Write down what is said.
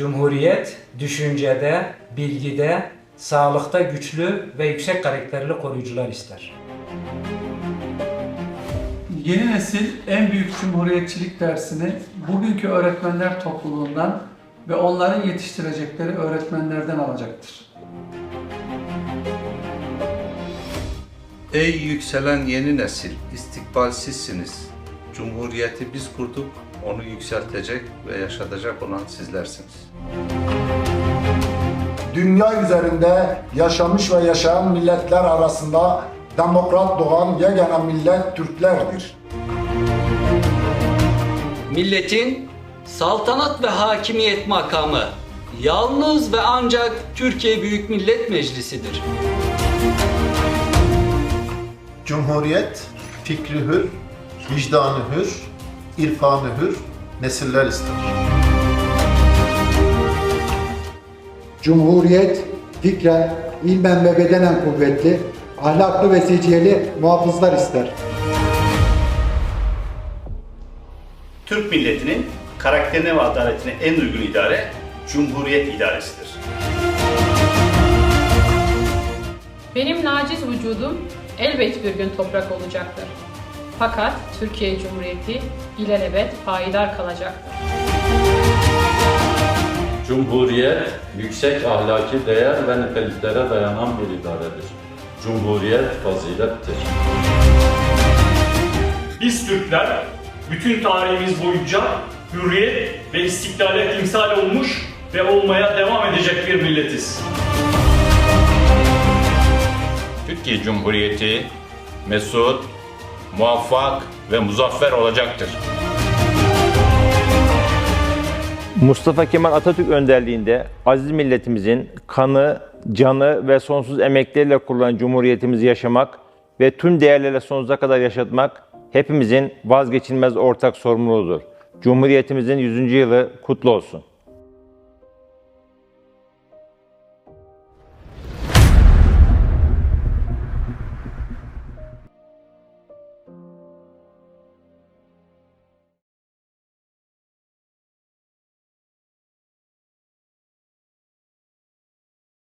Cumhuriyet düşüncede, bilgide, sağlıkta güçlü ve yüksek karakterli koruyucular ister. Yeni nesil en büyük cumhuriyetçilik dersini bugünkü öğretmenler topluluğundan ve onların yetiştirecekleri öğretmenlerden alacaktır. Ey yükselen yeni nesil, istikbal sizsiniz. Cumhuriyeti biz kurduk, onu yükseltecek ve yaşatacak olan sizlersiniz. dünya üzerinde yaşamış ve yaşayan milletler arasında demokrat doğan yegane millet Türklerdir. Milletin saltanat ve hakimiyet makamı yalnız ve ancak Türkiye Büyük Millet Meclisi'dir. Cumhuriyet fikri hür, vicdanı hür, irfanı hür nesiller ister. Cumhuriyet fikren, ilmen ve bedenen kuvvetli, ahlaklı ve seciyeli muhafızlar ister. Türk milletinin karakterine ve adaletine en uygun idare Cumhuriyet idaresidir. Benim naciz vücudum elbet bir gün toprak olacaktır. Fakat Türkiye Cumhuriyeti ilelebet payidar kalacaktır. Cumhuriyet, yüksek ahlaki değer ve niteliklere dayanan bir idaredir. Cumhuriyet fazilettir. Biz Türkler bütün tarihimiz boyunca hürriyet ve istiklale timsal olmuş ve olmaya devam edecek bir milletiz. Türkiye Cumhuriyeti mesut, muvaffak ve muzaffer olacaktır. Mustafa Kemal Atatürk önderliğinde aziz milletimizin kanı, canı ve sonsuz emekleriyle kurulan cumhuriyetimizi yaşamak ve tüm değerlerle sonsuza kadar yaşatmak hepimizin vazgeçilmez ortak sorumluluğudur. Cumhuriyetimizin 100. yılı kutlu olsun.